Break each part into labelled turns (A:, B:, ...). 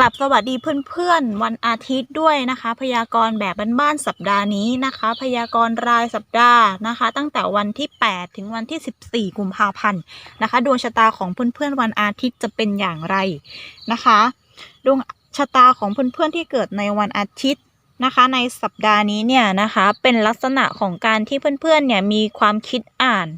A: กลับสวัสดีเพื่อนๆ วันอาทิตย์ด้วยนะคะ พยากรณ์แบบบ้านๆสัปดาห์นี้นะคะ พยากรณ์รายสัปดาห์นะคะ ตั้งแต่วันที่ 8 ถึงวันที่ 14 กุมภาพันธ์นะคะดวงชะตาของเพื่อนๆวันอาทิตย์จะเป็นอย่างไรนะคะ ดวงชะตาของเพื่อนๆที่เกิดในวันอาทิตย์ นะคะในสัปดาห์นี้เนี่ยนะคะเป็นลักษณะของการที่เพื่อนๆเนี่ยมีความคิดอ่าน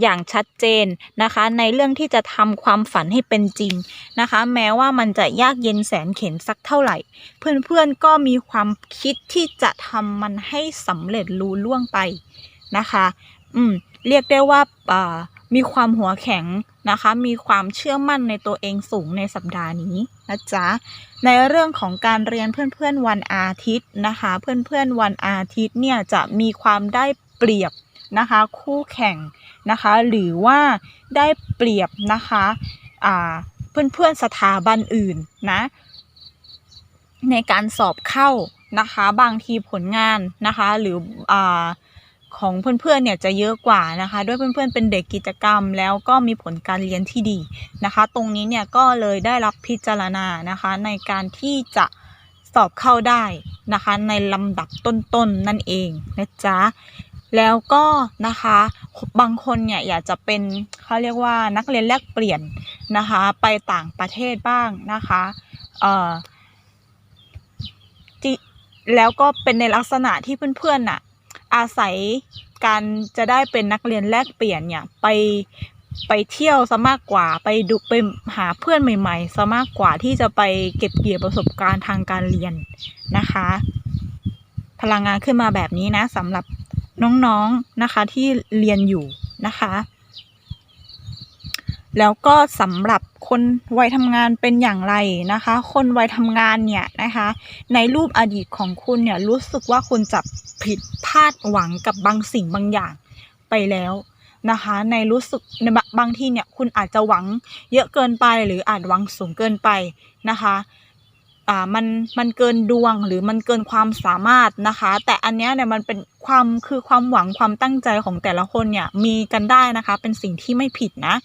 A: อย่างชัดเจนนะคะในเรื่องที่จะทำความฝันให้เป็นจริงนะคะ แม้ว่ามันจะยากเย็นแสนเข็ญสักเท่าไหร่ เพื่อนๆก็มีความคิดที่จะทำมันให้สำเร็จลุล่วงไปนะคะ อืมเรียกได้ว่าอ่า มีความหัวแข็งนะคะ มีความเชื่อมั่นในตัวเองสูงในสัปดาห์นี้นะจ๊ะ ในเรื่องของการเรียนเพื่อนๆวันอาทิตย์นะคะ เพื่อนๆวันอาทิตย์เนี่ยจะมีความได้เปรียบนะคะ คู่แข่งนะคะ หรือว่าได้เปรียบนะคะอ่าเพื่อนๆสถาบันอื่นนะ ในการสอบเข้านะคะ บางทีผลงานนะคะ หรืออ ของเพื่อนๆเนี่ยจะเยอะกว่านะคะ ด้วยเพื่อนๆเป็นเด็กกิจกรรม แล้วก็มีผลการเรียนที่ดีนะคะ ตรงนี้เนี่ยก็เลยได้รับพิจารณานะคะ ในการที่จะสอบเข้าได้นะคะ ในลำดับต้นๆนนั่นเองนะจ๊ะแล้วก็นะคะบางคนเนี่ยอยากจะเป็นเขาเรียกว่านักเรียนแลกเปลี่ยนนะคะ ไปต่างประเทศบ้างนะคะเอ่อแล้วก็เป็นในลักษณะที่เพื่อนๆน่ะ อาศัยการจะได้เป็นนักเรียนแลกเปลี่ยนเนี่ยไปไปเที่ยวซะมากกว่าไปดูไปหาเพื่อนใหม่ๆซะมากกว่าที่จะไปเก็บเกี่ยวประสบการณ์ทางการเรียนนะคะ พลังงานขึ้นมาแบบนี้นะสำหรับน้องๆนะคะที่เรียนอยู่นะคะ แล้วก็สำหรับคนวัยทำงานเป็นอย่างไรนะคะ คนวัยทำงานเนี่ยนะคะ ในรูปอดีตของคุณเนี่ยรู้สึกว่าคุณจะผิดพลาดหวังกับบางสิ่งบางอย่างไปแล้วนะคะ ในรู้สึกในบบางที่เนี่ยคุณอาจจะหวังเยอะเกินไปหรืออาจหวังสูงเกินไปนะคะอ่ามันมันเกินดวงหรือมันเกินความสามารถนะคะ แต่อันเนี้ยเนี่ยมันเป็นความคือความหวังความตั้งใจของแต่ละคนเนี่ยมีกันได้นะคะ เป็นสิ่งที่ไม่ผิดนะ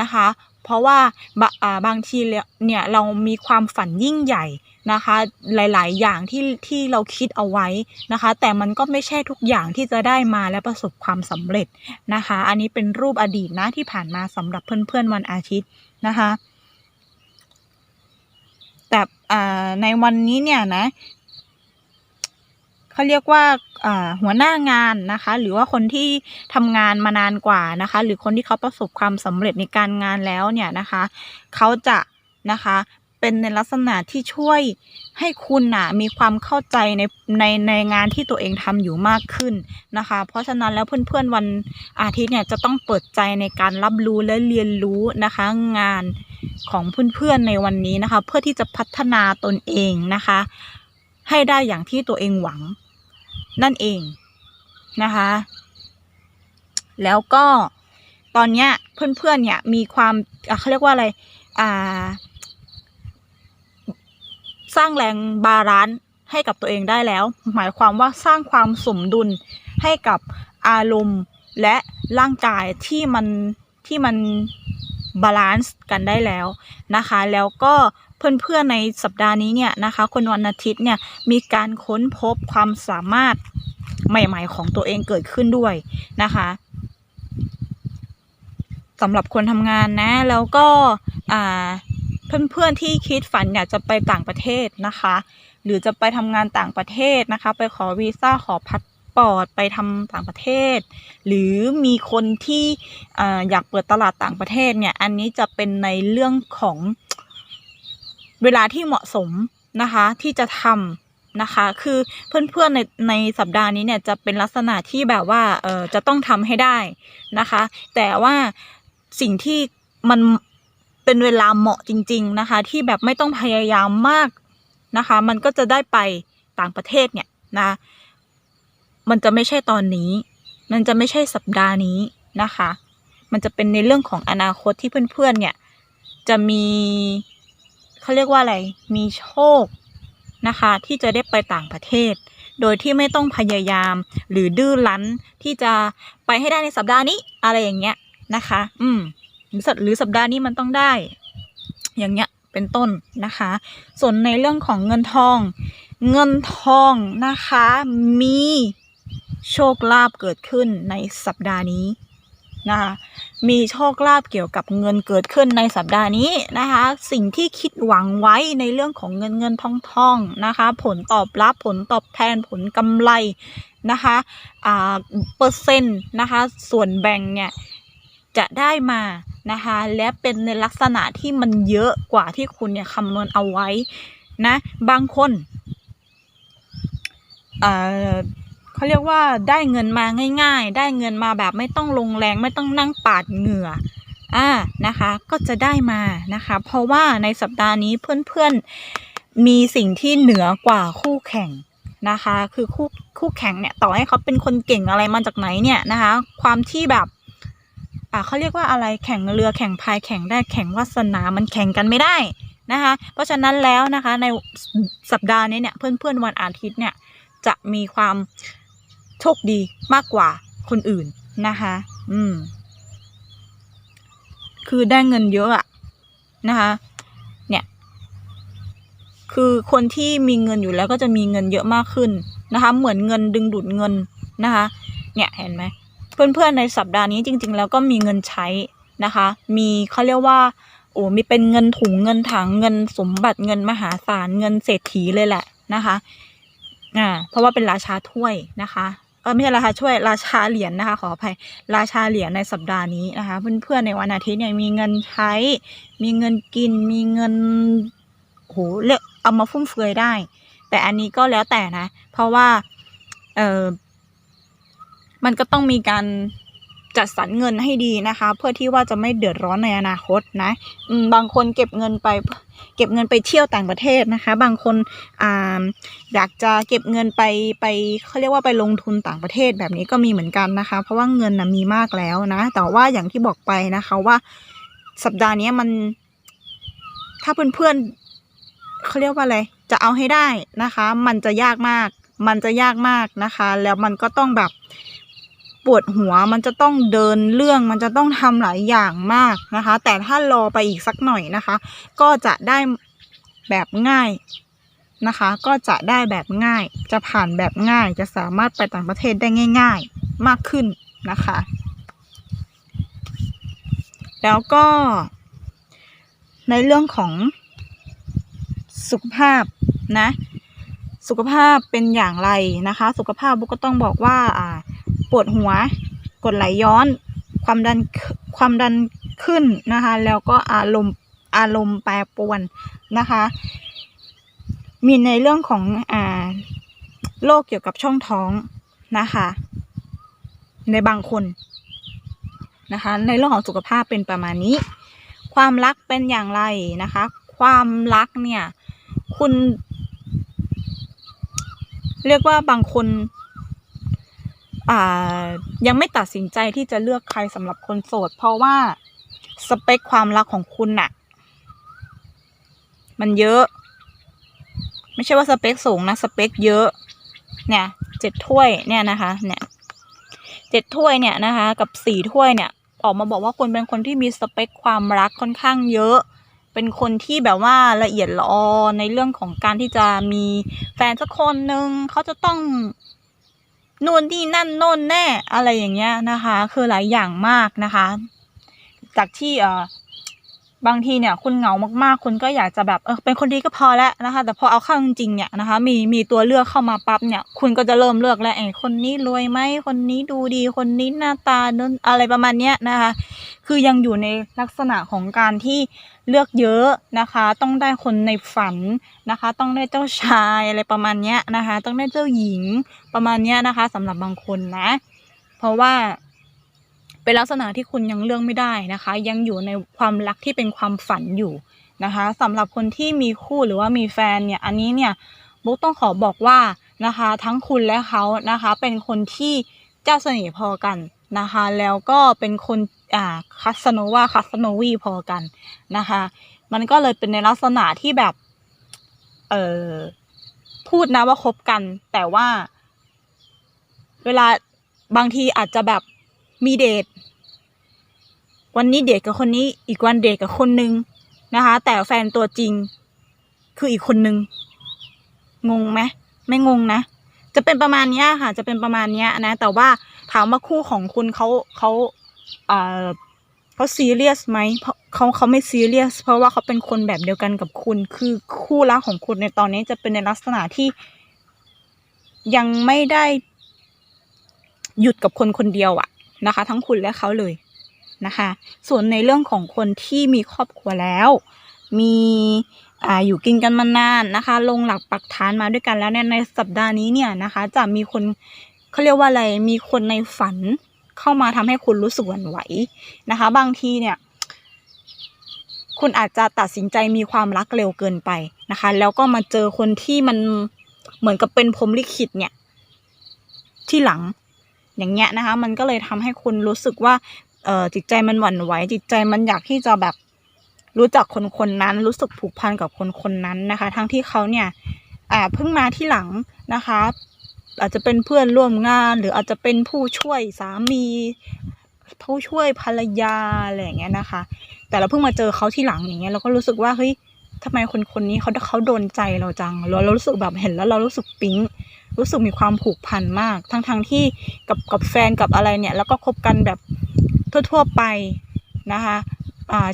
A: นะคะ เพราะว่าบาบางทีเนี่ยเรามีความฝันยิ่งใหญ่นะคะหลาย ๆ อย่างที่ที่เราคิดเอาไว้นะคะ แต่มันก็ไม่ใช่ทุกอย่างที่จะได้มาและประสบความสำเร็จนะคะ อันนี้เป็นรูปอดีตนะที่ผ่านมาสำหรับเพื่อน ๆ วันอาทิตย์นะคะ แต่ในวันนี้เนี่ยนะ เขาเรียกว่าหัวหน้างานนะคะ หรือว่าคนที่ทำงานมานานกว่านะคะ หรือคนที่เขาประสบความสำเร็จในการงานแล้วเนี่ยนะคะเขาจะนะคะเป็นในลักษณะที่ช่วยให้คุณน่ะมีความเข้าใจในในในงานที่ตัวเองทำอยู่มากขึ้นนะคะ เพราะฉะนั้นแล้วเพื่อนๆวันอาทิตย์เนี่ยจะต้องเปิดใจในการรับรู้และเรียนรู้นะคะ งานของเพื่อนๆในวันนี้นะคะ เพื่อที่จะพัฒนาตนเองนะคะ ให้ได้อย่างที่ตัวเองหวัง นั่นเองนะคะ แล้วก็ตอนเนี้ยเพื่อนๆเนี่ยมีความเขาเรียกว่าอะไรอ่า สร้างแรงบาลานซ์ให้กับตัวเองได้แล้ว หมายความว่าสร้างความสมดุลให้กับอารมณ์และร่างกายที่มันที่มันบาลานซ์กันได้แล้วนะคะ แล้วก็ เพื่อนๆในสัปดาห์นี้เนี่ยนะคะคนวันอาทิตย์เนี่ยมีการค้นพบความสามารถใหม่ ๆ ของตัวเองเกิดขึ้นด้วยนะคะสำหรับคนทำงานนะ แล้วก็เพื่อนๆที่คิดฝันอยากจะไปต่างประเทศนะคะ หรือจะไปทำงานต่างประเทศนะคะ ไปขอวีซ่าขอพัสปอร์ตไปทำต่างประเทศ หรือมีคนที่อยากเปิดตลาดต่างประเทศเนี่ย อันนี้จะเป็นในเรื่องของ เวลาที่เหมาะสมนะคะที่จะทำนะคะ คือเพื่อนๆในในสัปดาห์นี้เนี่ยจะเป็นลักษณะที่แบบว่าเออจะต้องทำให้ได้นะคะ แต่ว่าสิ่งที่มันเป็นเวลาเหมาะจริง ๆนะคะ ที่แบบไม่ต้องพยายามมากนะคะ มันก็จะได้ไปต่างประเทศเนี่ยนะมันจะไม่ใช่ตอนนี้ มันจะไม่ใช่สัปดาห์นี้นะคะ มันจะเป็นในเรื่องของอนาคตที่เพื่อนๆเนี่ยจะมี เขาเรียกว่าอะไร มีโชคนะคะ ที่จะได้ไปต่างประเทศ โดยที่ไม่ต้องพยายามหรือดื้อรั้นที่จะไปให้ได้ในสัปดาห์นี้อะไรอย่างเงี้ยนะคะ อืมหรือสัปดาห์นี้มันต้องได้ อย่างเงี้ยเป็นต้นนะคะ ส่วนในเรื่องของเงินทอง เงินทองนะคะ มีโชคลาภเกิดขึ้นในสัปดาห์นี้ นะคะมีโชคลาภเกี่ยวกับเงินเกิดขึ้นในสัปดาห์นี้นะคะ สิ่งที่คิดหวังไว้ในเรื่องของเงินเงินทองทองนะคะ ผลตอบรับผลตอบแทนผลกำไรนะคะอ่าเปอร์เซ็นต์นะคะ ส่วนแบ่งเนี่ยจะได้มานะคะ และเป็นในลักษณะที่มันเยอะกว่าที่คุณเนี่ยคำนวณเอาไว้นะ บางคนอ่อ เขาเรียกว่าได้เงินมาง่าย ๆ ได้เงินมาแบบไม่ต้องลงแรงไม่ต้องนั่งปาดเหงื่ออ่านะคะก็จะได้มานะคะ เพราะว่าในสัปดาห์นี้เพื่อนๆมีสิ่งที่เหนือกว่าคู่แข่งนะคะ คือคู่คู่แข่งเนี่ยต่อให้เขาเป็นคนเก่งอะไรมาจากไหนเนี่ยนะคะ ความที่แบบอ่าเขาเรียกว่าอะไรแข่งเรือแข่งพายแข่งได้แข่งวาสนามันแข่งกันไม่ได้นะคะ เพราะฉะนั้นแล้วนะคะในสัปดาห์นี้เนี่ยเพื่อนๆวันอาทิตย์เนี่ยจะมีความ โชคดีมากกว่าคนอื่นนะคะ อืม คือได้เงินเยอะอะนะคะ เนี่ย คือคนที่มีเงินอยู่แล้วก็จะมีเงินเยอะมากขึ้นนะคะ เหมือนเงินดึงดูดเงินนะคะ เนี่ยเห็นไหมเพื่อนๆในสัปดาห์นี้จริง ๆ แล้วก็มีเงินใช้นะคะ มีเขาเรียกว่าโอ้มีเป็นเงินถุงเงินถังเงินสมบัติเงินมหาศาลเงินเศรษฐีเลยแหละนะคะ อ่า เพราะว่าเป็นราชาถ้วยนะคะ เออไม่ใช่ราคาช่วยราชาเหรียญนะคะ ขออภัยราชาเหรียญในสัปดาห์นี้นะคะ เพื่อนๆในวันอาทิตย์เนี่ยมีเงินใช้ มีเงินกิน มีเงินโหเลือกเอามาฟุ่มเฟือยได้ แต่อันนี้ก็แล้วแต่นะ เพราะว่าเออมันก็ต้องมีการ จัดสรรเงินให้ดีนะคะ เพื่อที่ว่าจะไม่เดือดร้อนในอนาคตนะบางคนเก็บเงินไปเก็บเงินไปเที่ยวต่างประเทศนะคะ บางคนออยากจะเก็บเงินไปไปเขาเรียกว่าไปลงทุนต่างประเทศแบบนี้ก็มีเหมือนกันนะคะ เพราะว่าเงินนะมีมากแล้วนะ แต่ว่าอย่างที่บอกไปนะคะว่าสัปดาห์นี้มัน ถ้าเพื่อนๆเขาเรียกว่าอะไร จะเอาให้ได้นะคะ มันจะยากมาก มันจะยากมากนะคะ แล้วมันก็ต้องแบบ ปวดหัวมันจะต้องเดินเรื่องมันจะต้องทำหลายอย่างมากนะคะ แต่ถ้ารอไปอีกสักหน่อยนะคะ ก็จะได้แบบง่ายนะคะ ก็จะได้แบบง่าย จะผ่านแบบง่าย จะสามารถไปต่างประเทศได้ง่าย ๆมากขึ้นนะคะ แล้วก็ในเรื่องของสุขภาพนะ สุขภาพเป็นอย่างไรนะคะ สุขภาพบุกก็ต้องบอกว่าอ่า ปวดหัว กดไหลย้อน ความดันความดันขึ้นนะคะ แล้วก็อารมณ์อารมณ์แปรปรวนนะคะ มีในเรื่องของอ่าโรคเกี่ยวกับช่องท้องนะคะ ในบางคนนะคะ ในเรื่องของสุขภาพเป็นประมาณนี้ ความรักเป็นอย่างไรนะคะ ความรักเนี่ย คุณ เรียกว่าบางคน ยังไม่ตัดสินใจที่จะเลือกใครสำหรับคนโสด เพราะว่าสเปคความรักของคุณน่ะ มันเยอะ ไม่ใช่ว่าสเปคสูงนะสเปคเยอะ เนี่ยเจ็ดถ้วยเนี่ยนะคะ เนี่ยเจ็ดถ้วยเนี่ยนะคะ กับสี่ถ้วยเนี่ย ออกมาบอกว่าคุณเป็นคนที่มีสเปคความรักค่อนข้างเยอะเป็นคนที่แบบว่าละเอียดละออในเรื่องของการที่จะมีแฟนสักคนหนึ่งเขาจะต้อง นู่นนี่นั่นโน่นแน่อะไรอย่างเงี้ยนะคะ คือหลายอย่างมากนะคะ จากที่เอ่อ บางทีเนี่ยคุณเหงามากๆ คุณก็อยากจะแบบเออเป็นคนดีก็พอแล้วนะคะ แต่พอเอาเข้าจริงๆเนี่ยนะคะ มีมีตัวเลือกเข้ามาปั๊บเนี่ยคุณก็จะเริ่มเลือกแล้วไอ้คนนี้รวยไหมคนนี้ดูดีคนนี้หน้าตานู่นอะไรประมาณเนี้ยนะคะ คือยังอยู่ในลักษณะของการที่เลือกเยอะนะคะ ต้องได้คนในฝันนะคะ ต้องได้เจ้าชายอะไรประมาณเนี้ยนะคะ ต้องได้เจ้าหญิงประมาณเนี้ยนะคะสำหรับบางคนนะ เพราะว่า เป็นลักษณะที่คุณยังเลือกไม่ได้นะคะ ยังอยู่ในความรักที่เป็นความฝันอยู่นะคะสำหรับคนที่มีคู่หรือว่ามีแฟนเนี่ยอันนี้เนี่ยบุ๊กต้องขอบอกว่านะคะทั้งคุณและเขานะคะเป็นคนที่เจ้าเสน่ห์พอกันนะคะแล้วก็เป็นคนอ่าคัสโนวาคัสโนวีพอกันนะคะมันก็เลยเป็นในลักษณะที่แบบเออพูดนะว่าคบกัน แต่ว่า เวลาบางทีอาจจะแบบ มีเดท วันนี้เดทกับคนนี้ อีกวันเดทกับคนนึงนะคะ แต่แฟนตัวจริง คืออีกคนนึง งงไหมไม่งงนะ จะเป็นประมาณนี้ค่ะ จะเป็นประมาณนี้นะ แต่ว่าถามว่าคู่ของคุณเขาเขาเอ่อเขาซีเรียสไหมเพราะเขาเขาไม่ซีเรียส เพราะว่าเขาเป็นคนแบบเดียวกันกับคุณ คือคู่รักของคุณในตอนนี้จะเป็นในลักษณะที่ยังไม่ได้หยุดกับคนคนเดียวอะ นะคะ ทั้งคุณและเขาเลยนะคะ ส่วนในเรื่องของคนที่มีครอบครัวแล้ว มีอ่าอยู่กินกันมานานนะคะ ลงหลักปักฐานมาด้วยกันแล้วเนี่ยในสัปดาห์นี้เนี่ยนะคะ จะมีคนเขาเรียกว่าอะไรมีคนในฝันเข้ามาทำให้คุณรู้สึกหวั่นไหวนะคะ บางทีเนี่ย คุณอาจจะตัดสินใจมีความรักเร็วเกินไปนะคะ แล้วก็มาเจอคนที่มันเหมือนกับเป็นพรหมลิขิตเนี่ย ที่หลัง อย่างเงี้ยนะคะ มันก็เลยทำให้คุณรู้สึกว่าเออจิตใจมันหวั่นไหวจิตใจมันอยากที่จะแบบรู้จักคนคนนั้น รู้สึกผูกพันกับคนคนนั้นนะคะ ทั้งที่เขาเนี่ยอ่าเพิ่งมาที่หลังนะคะ อาจจะเป็นเพื่อนร่วมงาน หรืออาจจะเป็นผู้ช่วยสามีผู้ช่วยภรรยาอะไรอย่างเงี้ยนะคะ แต่เราเพิ่งมาเจอเขาที่หลังอย่างเงี้ยเราก็รู้สึกว่าเฮ้ยทำไมคนคนนี้เขาเขาโดนใจเราจังเราเรารู้สึกแบบเห็นแล้วเรารู้สึกปิ๊ง รู้สึกมีความผูกพันมาก ทั้งทั้งที่กับกับแฟนกับอะไรเนี่ยแล้วก็คบกันแบบทั่วๆไปนะคะ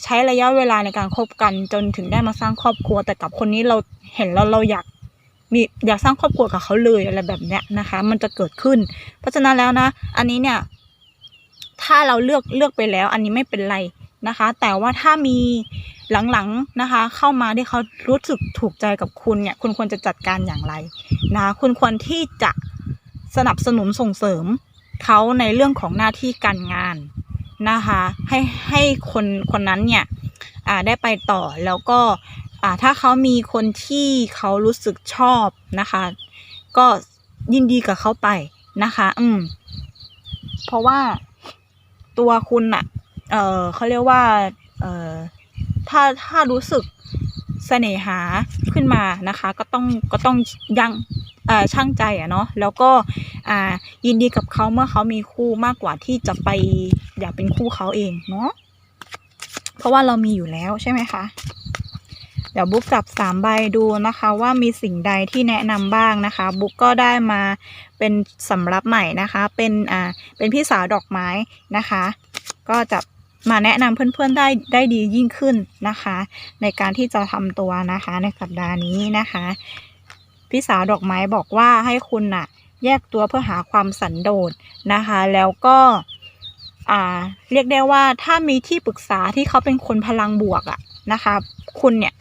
A: ใช้ระยะเวลาในการคบกันจนถึงได้มาสร้างครอบครัว แต่กับคนนี้เราเห็นแล้วเราอยากมีอยากสร้างครอบครัวกับเขาเลยอะไรแบบเนี้ยนะคะ มันจะเกิดขึ้น เพราะฉะนั้นแล้วนะ อันนี้เนี่ย ถ้าเราเลือกเลือกไปแล้ว อันนี้ไม่เป็นไรนะคะ แต่ว่าถ้ามี หลังๆนะคะ เข้ามาที่เขารู้สึกถูกใจกับคุณเนี่ย คุณควรจะจัดการอย่างไรนะคะคุณควรที่จะสนับสนุนส่งเสริมเขาในเรื่องของหน้าที่การงานนะคะ ให้ให้คนคนนั้นเนี่ยอ่าได้ไปต่อแล้วก็อ่าถ้าเขามีคนที่เขารู้สึกชอบนะคะ ก็ยินดีกับเขาไปนะคะ อืม เพราะว่าตัวคุณอะเออเขาเรียกว่า เออ ถ้าถ้ารู้สึกเสน่หาขึ้นมานะคะ ก็ต้องก็ต้องยังเอ่อช่างใจอะเนาะแล้วก็อ่ายินดีกับเขาเมื่อเขามีคู่มากกว่าที่จะไปอยากเป็นคู่เขาเองเนาะเพราะว่าเรามีอยู่แล้วใช่ไหมคะเดี๋ยวบุ๊กจับสามใบดูนะคะว่ามีสิ่งใดที่แนะนำบ้างนะคะ บุ๊กก็ได้มาเป็นสำรับใหม่นะคะ เป็นอ่าเป็นพี่สาวดอกไม้นะคะ ก็จะ มาแนะนำเพื่อนๆได้ได้ดียิ่งขึ้นนะคะ ในการที่จะทำตัวนะคะในสัปดาห์นี้นะคะ พี่สาวดอกไม้บอกว่าให้คุณน่ะ แยกตัวเพื่อหาความสันโดษนะคะ แล้วก็อ่าเรียกได้ว่าถ้ามีที่ปรึกษาที่เขาเป็นคนพลังบวกอะนะคะ คุณเนี่ย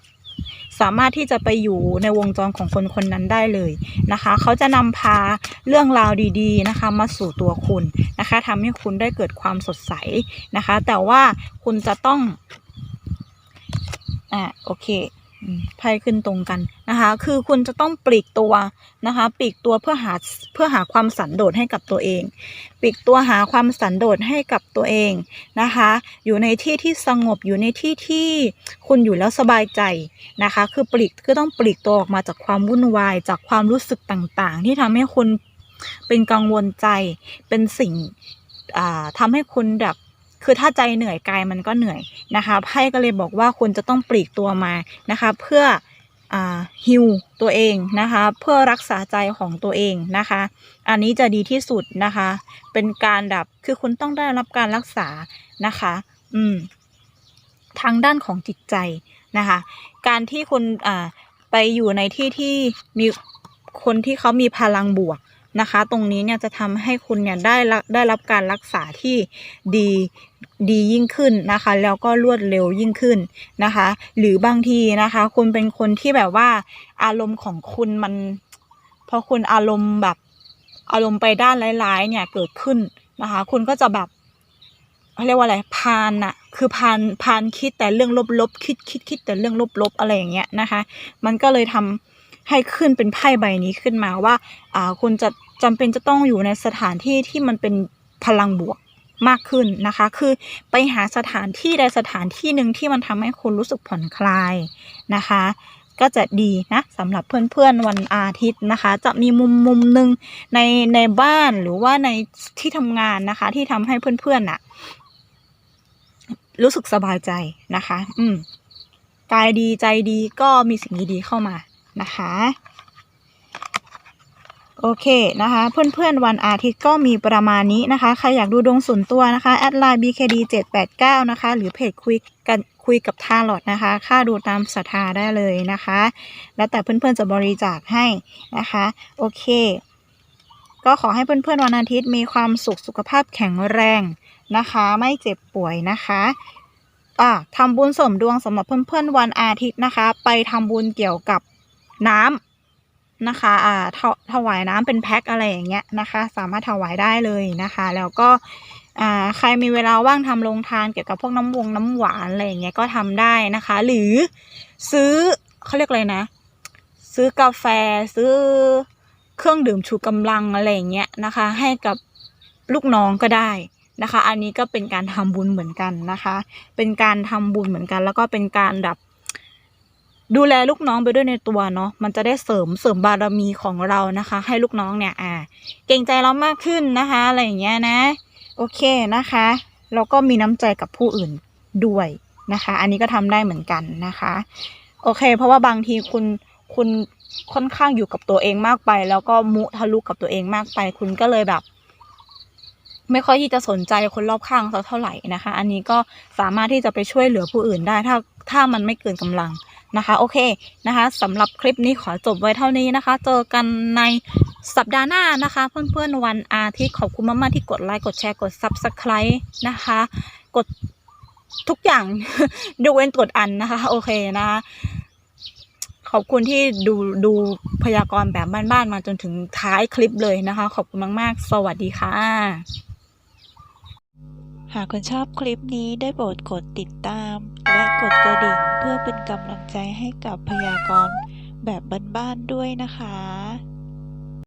A: สามารถที่จะไปอยู่ในวงจรของคนคนนั้นได้เลยนะคะ เขาจะนำพาเรื่องราวดีๆนะคะ มาสู่ตัวคุณนะคะทำให้คุณได้เกิดความสดใสนะคะ แต่ว่าคุณจะต้องอ่าโอเค ไพ่ขึ้นตรงกันนะคะ คือคุณจะต้องปลีกตัวนะคะปลีกตัวเพื่อหาเพื่อหาความสันโดษให้กับตัวเองปลีกตัวหาความสันโดษให้กับตัวเองนะคะ อยู่ในที่ที่สงบอยู่ในที่ที่คุณอยู่แล้วสบายใจนะคะ คือปลีกก็ต้องปลีกตัวออกมาจากความวุ่นวายจากความรู้สึกต่างๆ ที่ทำให้คุณเป็นกังวลใจเป็นสิ่งอ่าทำให้คุณแบบ คือถ้าใจเหนื่อยกายมันก็เหนื่อยนะคะไพ่ก็เลยบอกว่าคุณจะต้องปลีกตัวมานะคะเพื่ออฮิวตัวเองนะคะเพื่อรักษาใจของตัวเองนะคะ อันนี้จะดีที่สุดนะคะ เป็นการแบบคือคุณต้องได้รับการรักษานะคะ อืมทางด้านของจิตใจนะคะ การที่คุณไปอยู่ในที่ที่มีคนที่เขามีพลังบวก นะคะ ตรงนี้เนี่ยจะทำให้คุณเนี่ยได้รับได้รับการรักษาที่ดีดียิ่งขึ้นนะคะ แล้วก็รวดเร็วยิ่งขึ้นนะคะ หรือบางทีนะคะ คุณเป็นคนที่แบบว่า อารมณ์ของคุณมันพอคุณอารมณ์แบบอารมณ์ไปด้านร้ายๆ เนี่ยเกิดขึ้นนะคะ คุณก็จะแบบเรียกว่าอะไรพานอะคือพานพานคิดแต่เรื่องลบๆคิดคิดคิดแต่เรื่องลบๆอะไรอย่างเงี้ยนะคะ มันก็เลยทำให้ขึ้นเป็นไพ่ใบนี้ขึ้นมาว่าอ่าคุณจะ จำเป็นจะต้องอยู่ในสถานที่ที่มันเป็นพลังบวกมากขึ้นนะคะ คือไปหาสถานที่ใดสถานที่หนึ่งที่มันทำให้คุณรู้สึกผ่อนคลายนะคะ ก็จะดีนะสำหรับเพื่อนๆวันอาทิตย์นะคะ จะมีมุมมุมหนึ่งในในบ้านหรือว่าในที่ทำงานนะคะ ที่ทำให้เพื่อนๆน่ะ รู้สึกสบายใจนะคะ อืมกายดีใจดีก็มีสิ่งดีๆเข้ามานะคะ โอเคนะคะ เพื่อนๆวันอาทิตย์ก็มีประมาณนี้นะคะ ใครอยากดูดวงส่วนตัวนะคะแอดไลน์ bkd 789นะคะ หรือเพจคุยกันคุยกับทาร์ลอตนะคะ ค่าดูตามศรัทธาได้เลยนะคะ แล้วแต่เพื่อนๆจะบริจาคให้นะคะ โอเค ก็ขอให้เพื่อนๆวันอาทิตย์มีความสุขสุขภาพแข็งแรงนะคะ ไม่เจ็บป่วยนะคะอะทำบุญเสริมดวงสำหรับเพื่อนๆวันอาทิตย์นะคะ ไปทำบุญเกี่ยวกับน้ำ นะคะอ่าถวายน้ำเป็นแพ็คอะไรอย่างเงี้ยนะคะ สามารถถวายได้เลยนะคะ แล้วก็อ่าใครมีเวลาว่างทำโรงทานเกี่ยวกับพวกน้ำวงน้ำหวานอะไรอย่างเงี้ยก็ทำได้นะคะ หรือซื้อเขาเรียกอะไรนะ ซื้อกาแฟซื้อเครื่องดื่มชูกำลังอะไรอย่างเงี้ยนะคะ ให้กับลูกน้องก็ได้นะคะ อันนี้ก็เป็นการทำบุญเหมือนกันนะคะ เป็นการทำบุญเหมือนกัน แล้วก็เป็นการแบบ ดูแลลูกน้องไปด้วยในตัวเนาะมันจะได้เสริมเสริมบารมีของเรานะคะ ให้ลูกน้องเนี่ยอ่า เกรงใจเรามากขึ้นนะคะอะไรอย่างเงี้ยนะ โอเคนะคะแล้วก็มีน้ำใจกับผู้อื่นด้วยนะคะ อันนี้ก็ทำได้เหมือนกันนะคะ โอเค เพราะว่าบางทีคุณคุณค่อนข้างอยู่กับตัวเองมากไป แล้วก็มุทะลุกับตัวเองมากไป คุณก็เลยแบบ ไม่ค่อยที่จะสนใจคนรอบข้างสักเท่าไหร่นะคะ อันนี้ก็สามารถที่จะไปช่วยเหลือผู้อื่นได้ ถ้าถ้ามันไม่เกินกำลัง นะคะ โอเคนะคะสำหรับคลิปนี้ขอจบไว้เท่านี้นะคะ เจอกันในสัปดาห์หน้านะคะ เพื่อนๆวันอาทิตย์ขอบคุณมากๆที่กดไลค์กดแชร์กด subscribe นะคะ กดทุกอย่างดูเว้นกดอันนะคะ โอเคนะคะขอบคุณที่ดูดูพยากรณ์แบบบ้านๆมาจนถึงท้ายคลิปเลยนะคะ ขอบคุณมาก ๆ สวัสดีค่ะา
B: กคุณชอบคลิปนี้ได้โปรดกดติดตาม และกดกระดิ่งเพื่อเป็นกำลังใจให้กับพยากรณ์แบบบ้านๆด้วยนะคะ